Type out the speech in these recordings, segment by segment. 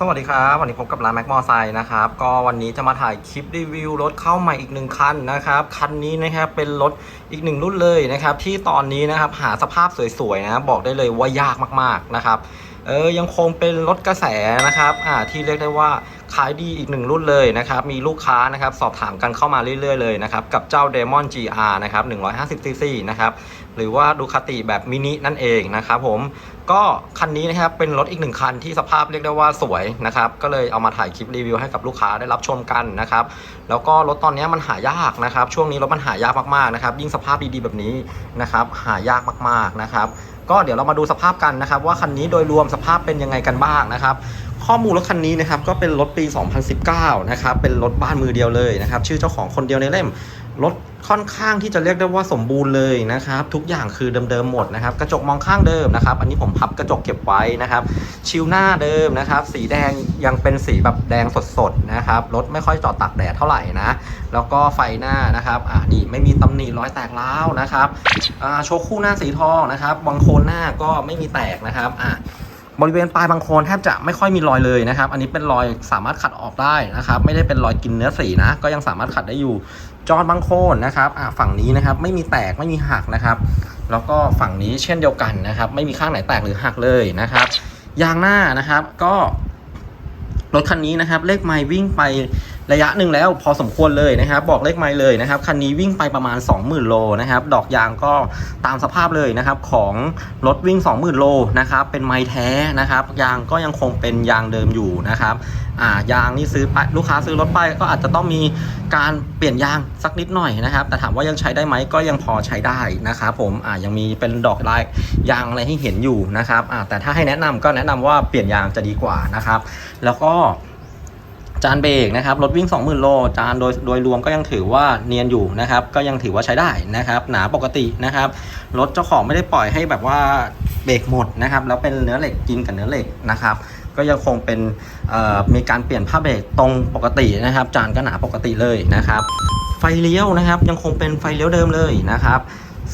สวัสดีครับวันนี้พบกับร้านแม็กมอไซค์นะครับก็วันนี้จะมาถ่ายคลิปรีวิวรถเข้าใหม่อีกหนึ่งคันนะครับคันนี้นะครับเป็นรถอีกหนึ่งรุ่นเลยนะครับที่ตอนนี้นะครับหาสภาพสวยๆนะบอกได้เลยว่ายากมากๆนะครับเออยังคงเป็นรถกระแสนะครับอ่าที่เรียกได้ว่าขายดีอีกหนึ่งรุ่นเลยนะครับมีลูกค้านะครับสอบถามกันเข้ามาเรื่อยๆเลยนะครับกับเจ้า Demon GR นะครับ 150cc นะครับ หรือว่าดูคาติแบบมินินั่นเองนะครับผมก็คันนี้นะครับเป็นรถอีกหนึ่งคันที่สภาพเรียกได้ว่าสวยนะครับก็เลยเอามาถ่ายคลิปรีวิวให้กับลูกค้าได้รับชมกันนะครับแล้วก็รถตอนนี้มันหายากนะครับช่วงนี้รถมันหายากมากๆนะครับยิ่งสภาพดีๆแบบนี้นะครับหายากมากๆนะครับก็เดี๋ยวเรามาดูสภาพกันนะครับ ว่าคันนี้โดยรวมสภาพเป็นยังไงกันบ้างนะครับ ข้อมูลรถคันนี้นะครับก็เป็นรถปี 2019 นะครับเป็นรถบ้านมือเดียวเลยนะครับชื่อเจ้าของคนเดียวในเล่มรถ ค่อนข้างที่จะเรียกได้ว่าสมบูรณ์เลยนะครับ ทุกอย่างคือเดิมๆหมดนะครับ กระจกมองข้างเดิมนะครับ อันนี้ผมพับกระจกเก็บไว้นะครับ ชิวหน้าเดิมนะครับ สีแดงยังเป็นสีแบบแดงสดๆนะครับรถไม่ค่อยจอดตากแดดเท่าไหร่นะแล้วก็ไฟหน้านะครับอ่านี่ไม่มีตำหนิรอยแตกร้าวนะครับอ่าโชว์คู่หน้าสีทองนะครับบังโคลนหน้าก็ไม่มีแตกนะครับอ่าบริเวณปลายบางโคลนแทบจะไม่ค่อยมีรอยเลยนะครับ อันนี้เป็นรอยสามารถขัดออกได้นะครับ ไม่ได้เป็นรอยกินเนื้อสีนะ ก็ยังสามารถขัดได้อยู่ จอนบางโคลนนะครับฝั่งนี้นะครับไม่มีแตกไม่มีหักนะครับ แล้วก็ฝั่งนี้เช่นเดียวกันนะครับ ไม่มีข้างไหนแตกหรือหักเลยนะครับยางหน้านะครับก็รถคันนี้นะครับเลขไมล์วิ่งไป ระยะหนึ่งแล้วพอสมควรเลยนะครับ บอกเลขไมล์เลยนะครับ คันนี้วิ่งไปประมาณ 20,000 โลนะครับ ดอกยางก็ตามสภาพเลยนะครับของรถวิ่ง 20,000 โลนะครับ เป็นไมล์แท้นะครับ ยางก็ยังคงเป็นยางเดิมอยู่นะครับอ่ายางนี่ซื้อไปลูกค้าซื้อรถไปก็อาจจะต้องมีการเปลี่ยนยางสักนิดหน่อยนะครับ แต่ถามว่ายังใช้ได้ไหมก็ยังพอใช้ได้นะครับผมอ่ายังมีเป็นดอกลายยางอะไรให้เห็นอยู่นะครับอ่าแต่ถ้าให้แนะนำก็แนะนำว่าเปลี่ยนยางจะดีกว่านะครับ แล้วก็ จานเบรกนะครับรถวิ่ง 20,000 โล จานโดยโดยรวมก็ยังถือว่าเนียนอยู่นะครับ ก็ยังถือว่าใช้ได้นะครับ หนาปกตินะครับรถเจ้าของไม่ได้ปล่อยให้แบบว่าเบรกหมดนะครับ แล้วเป็นเนื้อเหล็กกินกับเนื้อเหล็กนะครับก็ยังคงเป็นมีการเปลี่ยนผ้าเบรกตรงปกตินะครับ จานก็หนาปกติเลยนะครับ ไฟเลี้ยวนะครับ ยังคงเป็นไฟเลี้ยวเดิมเลยนะครับ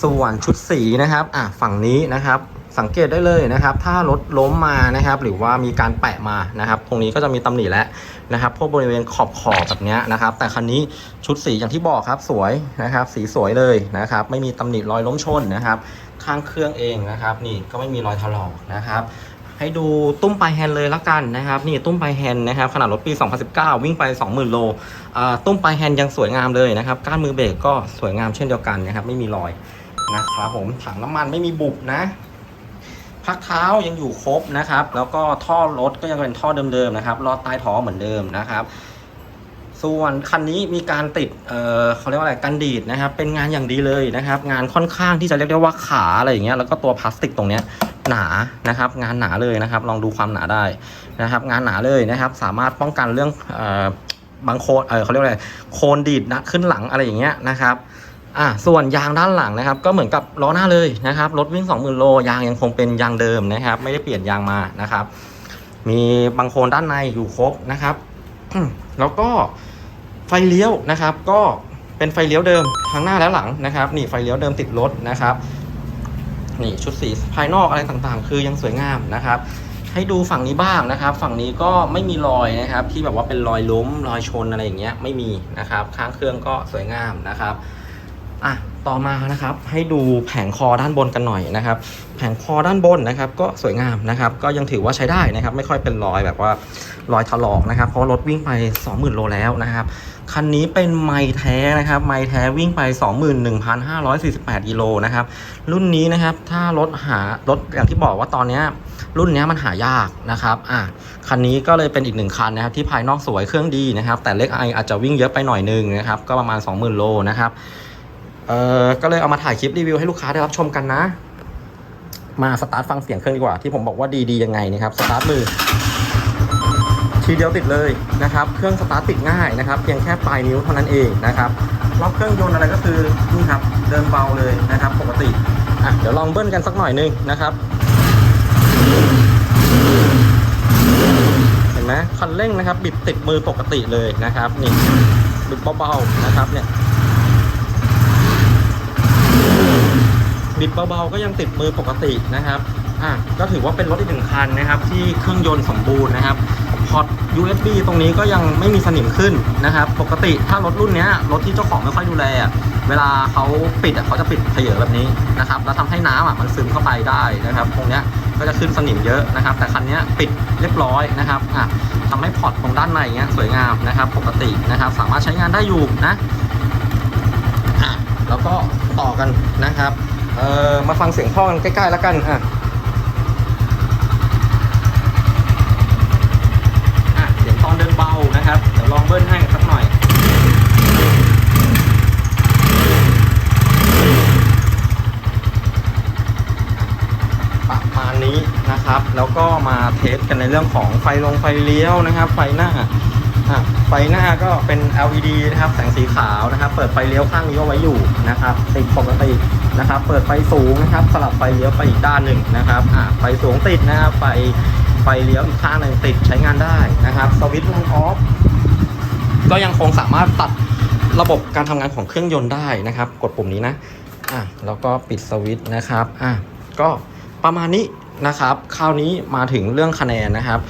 ส่วนชุดสีนะครับอะฝั่งนี้นะครับ สังเกตได้เลยนะครับ ถ้ารถล้มมานะครับ หรือว่ามีการแปะมานะครับ ตรงนี้ก็จะมีตำหนิแล้วนะครับ พวกบริเวณขอบขอบแบบนี้นะครับ แต่คันนี้ชุดสีอย่างที่บอกครับสวยนะครับ สีสวยเลยนะครับ ไม่มีตำหนิรอยล้มชนนะครับ ข้างเครื่องเองนะครับ นี่ก็ไม่มีรอยถลอกนะครับให้ดูตุ้มปลายแฮนด์เลยละกันนะครับนี่ตุ้มปลายแฮนด์นะครับขนาดรถปี 2019 วิ่งไป 20,000 โลอ่าตุ้มปลายแฮนด์ยังสวยงามเลยนะครับก้านมือเบรกก็สวยงามเช่นเดียวกันนะครับไม่มีรอยนะครับผมถังน้ำมันไม่มีบุบนะ พักเท้ายังอยู่ครบนะครับ แล้วก็ท่อรถก็ยังเป็นท่อเดิมๆนะครับลอดใต้ท้อเหมือนเดิมนะครับ ส่วนคันนี้มีการติดเออเขาเรียกว่าอะไรกันดีดนะครับ เป็นงานอย่างดีเลยนะครับ งานค่อนข้างที่จะเรียกได้ว่าขาอะไรอย่างเงี้ยแล้วก็ตัวพลาสติกตรงเนี้ยหนานะครับ งานหนาเลยนะครับ ลองดูความหนาได้นะครับ งานหนาเลยนะครับ สามารถป้องกันเรื่องออบางโคนเออเขาเรียกว่าอะไรโคนดีดนะขึ้นหลังอะไรอย่างเงี้ยนะครับ อะส่วนยางด้านหลังนะครับ ก็เหมือนกับล้อหน้าเลยนะครับรถวิ่ง 20,000 โลยางยังคงเป็นยางเดิมนะครับ ไม่ได้เปลี่ยนยางมานะครับ มีบางโคนด้านในอยู่ครบนะครับแล้วก็ไฟเลี้ยวนะครับ ก็เป็นไฟเลี้ยวเดิมทั้งหน้าและหลังนะครับ นี่ไฟเลี้ยวเดิมติดรถนะครับนี่ชุดสีภายนอกอะไรต่างๆ คือยังสวยงามนะครับ ให้ดูฝั่งนี้บ้างนะครับ ฝั่งนี้ก็ไม่มีรอยนะครับ ที่แบบว่าเป็นรอยล้มรอยชนอะไรอย่างเงี้ยไม่มีนะครับ ข้างเครื่องก็สวยงามนะครับ อะต่อมานะครับให้ดูแผงคอด้านบนกันหน่อยนะครับ แผงคอด้านบนนะครับ ก็สวยงามนะครับ ก็ยังถือว่าใช้ได้นะครับ ไม่ค่อยเป็นรอยแบบว่ารอยถลอกนะครับ เพราะรถวิ่งไป 20,000 โลแล้วนะครับคันนี้เป็นไมล์แท้นะครับ ไมล์แท้วิ่งไป 21,548กิโลนะครับ รุ่นนี้นะครับถ้ารถหารถอย่างที่บอกว่าตอนนี้รุ่นนี้มันหายากนะครับอะคันนี้ก็เลยเป็นอีกหนึ่งคันนะครับ ที่ภายนอกสวยเครื่องดีนะครับ แต่เล็กไออาจจะวิ่งเยอะไปหน่อยนึงนะครับ ก็ประมาณ 20,000 โลนะครับ ออก็เลยเอามาถ่ายคลิปรีวิวให้ลูกค้าได้รับชมกันนะ มาสตาร์ทฟังเสียงเครื่องดีกว่า ที่ผมบอกว่าดีๆยังไงนะครับสตาร์ทมือ ทีเดียวติดเลยนะครับ เครื่องสตาร์ทติดง่ายนะครับ เพียงแค่ปลายนิ้วเท่านั้นเองนะครับล็อกเครื่องยนต์อะไรก็คือนี่ครับเดินเบาเลยนะครับ ปกติอะเดี๋ยวลองเบิ้ลกันสักหน่อยนึงนะครับเห็นไหมคันเร่งนะครับ บิดติดมือปกติเลยนะครับ นี่บิดเบาๆนะครับเนี่ย บิดเบาๆก็ยังติดมือปกตินะครับอะก็ถือว่าเป็นรถอีกหนึ่งคันนะครับ ที่เครื่องยนต์สมบูรณ์นะครับพอร์ต USB ตรงนี้ก็ยังไม่มีสนิมขึ้นนะครับ ปกติถ้ารถรุ่นนี้รถที่เจ้าของไม่ค่อยดูแล เวลาเขาปิดเขาจะปิดเผยแบบนี้นะครับ แล้วทำให้น้ำมันซึมเข้าไปได้นะครับ ตรงนี้ก็จะขึ้นสนิมเยอะนะครับ แต่คันนี้ปิดเรียบร้อยนะครับอะทำให้พอร์ตตรงด้านในเนี้ยสวยงามนะครับ ปกตินะครับ สามารถใช้งานได้อยู่นะอะแล้วก็ต่อกันนะครับ เออมาฟังเสียงท่อกันใกล้ๆแล้วกันอะอะเสียงตอนเดินเบานะครับ เดี๋ยวลองเบิ้ลให้สักหน่อยประมาณนี้นะครับ แล้วก็มาเทสกันในเรื่องของไฟลงไฟเลี้ยวนะครับ ไฟหน้าอะไฟหน้าก็เป็น LED นะครับ แสงสีขาวนะครับ เปิดไฟเลี้ยวข้างนี้เอาไว้อยู่นะครับ ติดปกติ นะครับ เปิดไฟสูงนะครับ สลับไฟเลี้ยวไปอีกด้านหนึ่งนะครับอะไฟสูงติดนะครับไฟไฟเลี้ยวอีกข้างหนึ่งติดใช้งานได้นะครับสวิตช์ลงออฟก็ยังคงสามารถตัดระบบการทำงานของเครื่องยนต์ได้นะครับ กดปุ่มนี้นะอะแล้วก็ปิดสวิตช์นะครับอะก็ประมาณนี้นะครับคราวนี้มาถึงเรื่องคะแนนนะครับ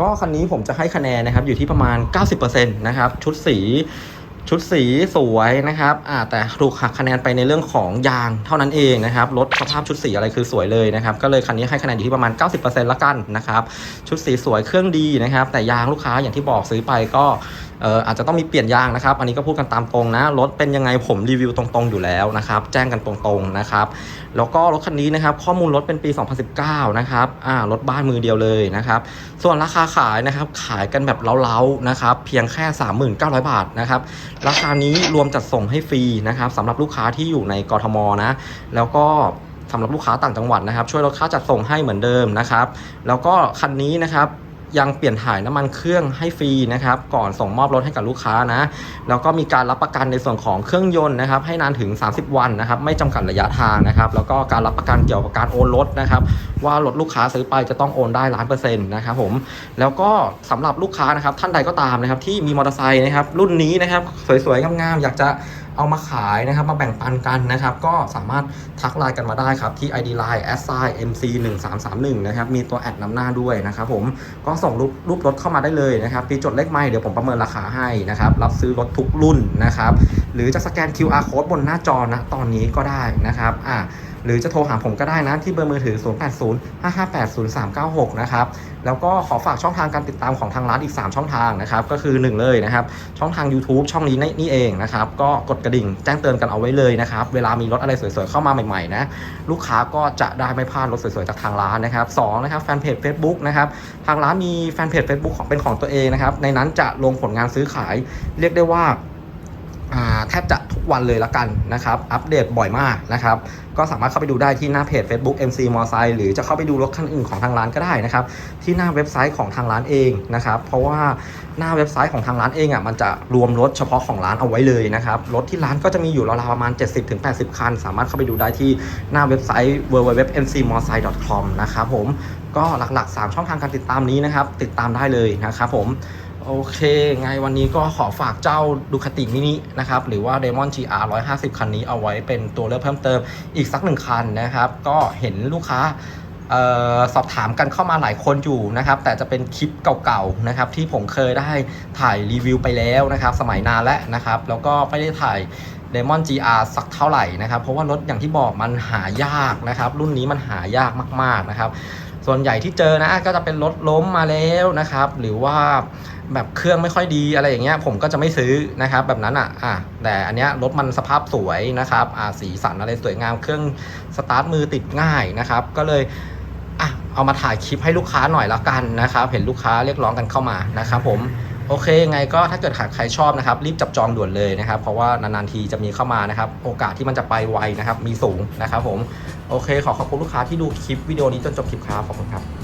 ก็คันนี้ผมจะให้คะแนนนะครับอยู่ที่ประมาณ 90%นะครับชุดสี ชุดสีสวยนะครับอ่าแต่ถูกหักคะแนนไปในเรื่องของยางเท่านั้นเองนะครับรถสภาพชุดสีอะไรคือสวยเลยนะครับก็เลยคันนี้ให้คะแนนอยู่ที่ประมาณ 90%ละกันนะครับชุดสีสวยเครื่องดีนะครับแต่ยางลูกค้าอย่างที่บอกซื้อไปก็เอ่ออาจจะต้องมีเปลี่ยนยางนะครับ อันนี้ก็พูดกันตามตรงนะรถเป็นยังไงผมรีวิวตรงๆอยู่แล้วนะครับแจ้งกันตรงๆนะครับแล้วก็รถคันนี้นะครับข้อมูลรถเป็นปี 2019 นะครับอ่ารถบ้านมือเดียวเลยนะครับส่วนราคาขายนะครับขายกันแบบเล้าๆนะครับเพียงแค่ 39,000 บาทนะครับ ราคานี้รวมจัดส่งให้ฟรีนะครับสำหรับลูกค้าที่อยู่ในกรทมนะ แล้วก็สำหรับลูกค้าต่างจังหวัดนะครับ ช่วยลดค่าจัดส่งให้เหมือนเดิมนะครับ แล้วก็คันนี้นะครับ ยังเปลี่ยนถ่ายน้ำมันเครื่องให้ฟรีนะครับ ก่อนส่งมอบรถให้กับลูกค้านะ แล้วก็มีการรับประกันในส่วนของเครื่องยนต์นะครับ ให้นานถึง 30 วันนะครับ ไม่จำกัดระยะทางนะครับ แล้วก็การรับประกันเกี่ยวกับการโอนรถนะครับ ว่ารถลูกค้าซื้อไปจะต้องโอนได้ล้านเปอร์เซ็นต์นะครับผม แล้วก็สำหรับลูกค้านะครับท่านใดก็ตามนะครับที่มีมอเตอร์ไซค์นะครับรุ่นนี้นะครับสวยๆงามๆอยากจะ เอามาขายนะครับ มาแบ่งปันกันนะครับ ก็สามารถทักไลน์กันมาได้ครับที่ ID Line s i mc 1 3 3 1นะครับ มีตัวแอดนำหน้าด้วยนะครับผมก็ส่งรูปรูปรถเข้ามาได้เลยนะครับปีจดเลขไม่เดี๋ยวผมประเมินราคาให้นะครับ รับซื้อรถทุกรุ่นนะครับ หรือจะสแกน QR code บนหน้าจอนะตอนนี้ก็ได้นะครับอ่า หรือจะโทรหาผมก็ได้นะที่เบอร์มือถือ 0805580396 นะครับ แล้วก็ขอฝากช่องทางการติดตามของทางร้านอีก 3 ช่องทางนะครับ ก็คือ 1 เลยนะครับ ช่องทาง YouTube ช่องนี้นี่เองนะครับ ก็กดกระดิ่งแจ้งเตือนกันเอาไว้เลยนะครับ เวลามีรถอะไรสวยๆ เข้ามาใหม่ๆนะ ลูกค้าก็จะได้ไม่พลาดรถสวยๆ จากทางร้านนะครับสองนะครับแฟนเพจ Facebook นะครับ ทางร้านมีแฟนเพจ Facebook ของเป็นของตัวเองนะครับ ในนั้นจะลงผลงานซื้อขาย เรียกได้ว่าแทบจะ วันเลยละกันนะครับ อัปเดตบ่อยมากนะครับ ก็สามารถเข้าไปดูได้ที่หน้าเพจ Facebook MC m o r s i หรือจะเข้าไปดูรถคันอื่นของทางร้านก็ได้นะครับ ที่หน้าเว็บไซต์ของทางร้านเองนะครับ เพราะว่าหน้าเว็บไซต์ของทางร้านเองอะมันจะรวมรถเฉพาะของร้านเอาไว้เลยนะครับ รถที่ร้านก็จะมีอยู่ราวๆประมาณ 70-80 คัน สามารถเข้าไปดูได้ที่หน้าเว็บไซต์ www.mcmorsai.com นะครับผมก็หลักๆ 3 ช่องทางการติดตามนี้นะครับ ติดตามได้เลยนะครับผม โอเค ไงวันนี้ก็ขอฝากเจ้าดูคติมินินะครับ หรือว่า Demon GR 150 คันนี้เอาไว้เป็นตัวเลือกเพิ่มเติมอีกสักหนึ่งคันนะครับ ก็เห็นลูกค้าออสอบถามกันเข้ามาหลายคนอยู่นะครับ แต่จะเป็นคลิปเก่าๆนะครับ ที่ผมเคยได้ถ่ายรีวิวไปแล้วนะครับ สมัยนานแล้วนะครับ แล้วก็ไม่ได้ถ่าย Demon GR สักเท่าไหร่นะครับ เพราะว่ารถอย่างที่บอกมันหายากนะครับ รุ่นนี้มันหายากมากๆนะครับ ส่วนใหญ่ที่เจอนะก็จะเป็นรถล้มมาแล้วนะครับ หรือว่า แบบเครื่องไม่ค่อยดีอะไรอย่างเงี้ยผมก็จะไม่ซื้อนะครับแบบนั้นอะอะแต่อันเนี้ยรถมันสภาพสวยนะครับอะสีสันอะไรสวยงามเครื่องสตาร์ทมือติดง่ายนะครับก็เลยอะเอามาถ่ายคลิปให้ลูกค้าหน่อยละกันนะครับเห็นลูกค้าเรียกร้องกันเข้ามานะครับผมโอเคไงก็ถ้าเกิดหากใครชอบนะครับ รีบจับจองด่วนเลยนะครับ เพราะว่านานๆทีจะมีเข้ามานะครับ โอกาสที่มันจะไปไวนะครับ มีสูงนะครับผม โอเค ขอขอบคุณลูกค้าที่ดูคลิปวิดีโอนี้จนจบคลิปครับ ขอบคุณครับ